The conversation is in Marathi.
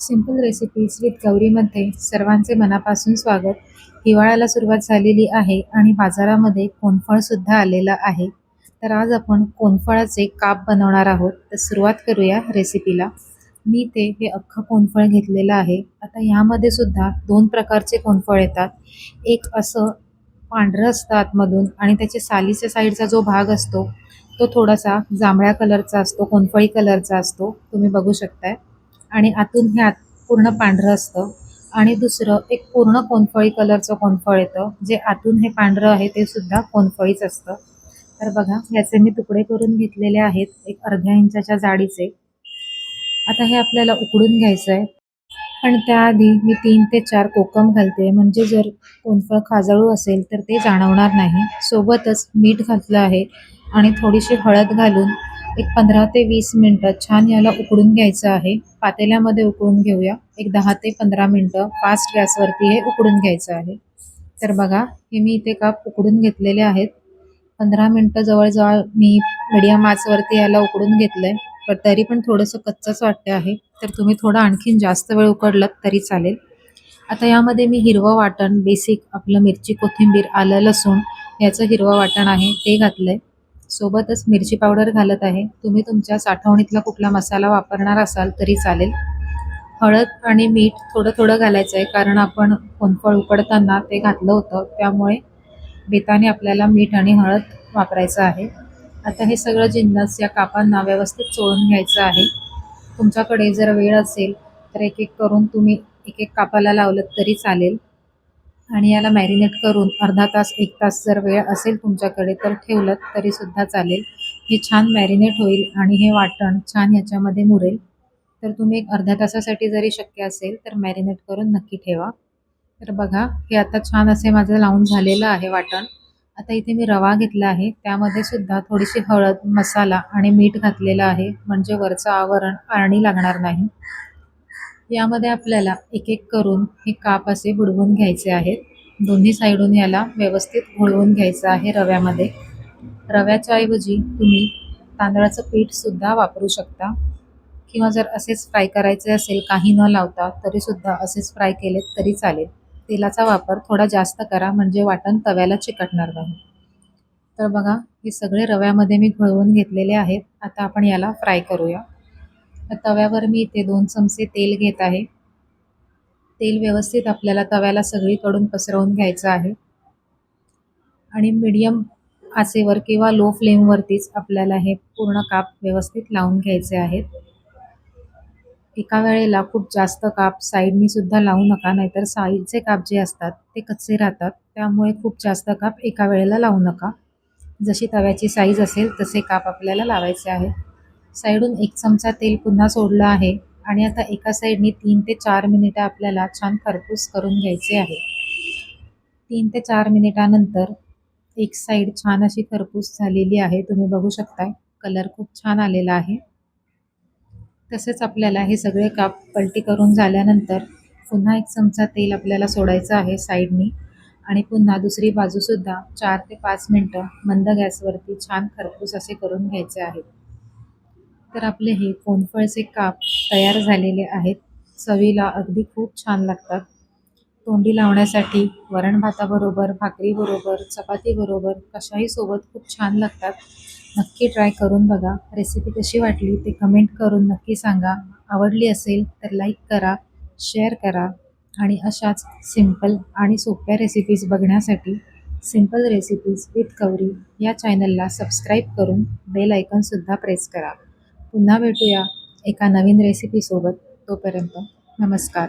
सिंपल रेसिपीज विथ गौरीमध्ये सर्वांचे मनापासून स्वागत. हिवाळ्याला सुरुवात झालेली आहे आणि बाजारामध्ये कोनफळसुद्धा आलेलं आहे. तर आज आपण कोनफळाचे काप बनवणार आहोत. तर सुरुवात करूया रेसिपीला. मी ते हे अख्खं कोनफळ घेतलेलं आहे. आता ह्यामध्ये सुद्धा दोन प्रकारचे कोनफळ येतात. एक असं पांढरं असतं आतमधून आणि त्याचे सालीच्या साईडचा जो भाग असतो तो थोडासा जांभळ्या कलरचा असतो कोनफळी कलरचा असतो. तुम्ही बघू शकताय. आणि आतून हे आत पूर्ण पांढरं असतं. आणि दुसरं एक पूर्ण कोनफळी कलरचं कोनफळ येतं. जे आतून हे पांढरं आहे ते सुद्धा कोनफळीच असतं. तर बघा याचे मी तुकडे करून घेतलेले आहेत एक अर्ध्या इंचाच्या जाडीचे. आता हे आपल्याला उकडून घ्यायचं आहे पण त्याआधी मी तीन ते चार कोकम घालते. म्हणजे जर कोनफळ खाजळू असेल तर ते जाणवणार नाही. सोबतच मीठ घातलं आहे आणि थोडीशी हळद घालून एक पंधरा ते वीस मिनटं छान याला उकडून घ्यायचं आहे. पातेल्यामध्ये उकळून घेऊया. एक दहा ते पंधरा मिनटं फास्ट गॅसवरती हे उकडून घ्यायचं आहे. तर बघा हे मी इथे काप उकडून घेतलेले आहेत. पंधरा मिनटं जवळजवळ मी मीडियम आचवरती याला उकडून घेतलं आहे पण तरी पण थोडंसं कच्चंच वाटते आहे. तर तुम्ही थोडं आणखीन जास्त वेळ उकडलं तरी चालेल. आता यामध्ये मी हिरवं वाटण बेसिक आपलं मिरची कोथिंबीर आलं लसूण याचं हिरवं वाटण आहे ते घातलं आहे सोबतच मिरची पावडर घालत आहे. तुम्ही तुमच्या साठवणीतला कुठला मसाला वापरणार असाल तरी चालेल. हळद आणि मीठ थोडं थोडं घालायचं आहे कारण आपण कोणफळ उकडताना ते घातलं होतं. त्यामुळे बेताने आपल्याला मीठ आणि हळद वापरायचं आहे. आता हे सगळं जिन्नस या कापांना व्यवस्थित चोळून घ्यायचं आहे. तुमच्याकडे जर वेळ असेल तर एक एक करून तुम्ही एक एक कापाला लावलं तरी चालेल. आणि याला मॅरिनेट करून अर्धा तास एक तास जर वेळ असेल तुमच्याकडे तर ठेवलं तरीसुद्धा चालेल. हे छान मॅरिनेट होईल आणि हे वाटण छान याच्यामध्ये मुरेल. तर तुम्ही एक अर्ध्या तासासाठी जरी शक्य असेल तर मॅरिनेट करून नक्की ठेवा. तर बघा हे आता छान असे माझं लावून झालेलं आहे वाटण. आता इथे मी रवा घेतला आहे. त्यामध्ये सुद्धा थोडीशी हळद मसाला आणि मीठ घातलेलं आहे. म्हणजे वरचं आवरण आळणी लागणार नाही. यामध्ये आपल्याला एक एक करून हे काप असे बुडवून घ्यायचे आहेत. दोन्ही साईडून याला व्यवस्थित घोळवून घ्यायचं आहे रव्यामध्ये. रव्याच्या ऐवजी तुम्ही तांदळाचं पीठसुद्धा वापरू शकता. किंवा जर असेच फ्राय करायचे असेल काही न लावता तरीसुद्धा असेच फ्राय केलेत तरी चालेल. तेलाचा वापर थोडा जास्त करा म्हणजे वाटण तव्याला चिकटणार नाही. तर बघा हे सगळे रव्यामध्ये मी घोळवून घेतलेले आहेत. आता आपण याला फ्राय करूया. तव्यावर मी इथे दोन चमचे तेल घेत आहे. तेल व्यवस्थित आपल्याला तव्याला सगळीकडून पसरवून घ्यायचं आहे. आणि मीडियम आचेवर किंवा लो फ्लेमवरतीच आपल्याला हे पूर्ण काप व्यवस्थित लावून घ्यायचे आहेत. एका वेळेला खूप जास्त काप साईडनी सुद्धा लावू नका नाहीतर साईडचे काप जे असतात ते कच्चे राहतात. त्यामुळे खूप जास्त काप एका वेळेला लावू नका. जशी तव्याची साईज असेल तसे काप आपल्याला लावायचे आहेत. साईडून एक चमचा तेल पुन्हा सोडलं आहे आणि आता एका साईडने तीन ते चार मिनिटं आपल्याला छान खरपूस करून घ्यायचे आहे. तीन ते चार मिनिटानंतर एक साईड छान अशी खरपूस झालेली आहे. तुम्ही बघू शकताय कलर खूप छान आलेला आहे. तसेच आपल्याला हे सगळे काप पलटी करून झाल्यानंतर पुन्हा एक चमचा तेल आपल्याला सोडायचं आहे साईडनी आणि पुन्हा दुसरी बाजूसुद्धा चार ते पाच मिनटं मंद गॅसवरती छान खरपूस असे करून घ्यायचे आहेत. तर आपले हे कोनफळचे काप तयार झालेले आहेत. चवीला अगदी खूप छान लागतात. तोंडी लावण्यासाठी वरण भाताबरोबर भाकरीबरोबर चपातीबरोबर कशाही सोबत खूप छान लागतात. नक्की ट्राय करून बघा. रेसिपी कशी वाटली ते कमेंट करून नक्की सांगा. आवडली असेल तर लाईक करा शेअर करा आणि अशाच सिंपल आणि सोप्या रेसिपीज बघण्यासाठी सिंपल रेसिपीज विथ कवरी या चॅनलला सबस्क्राईब करून बेल आयकॉनसुद्धा प्रेस करा. पुन्हा भेटूया एका नवीन रेसिपीसोबत तोपर्यंत नमस्कार.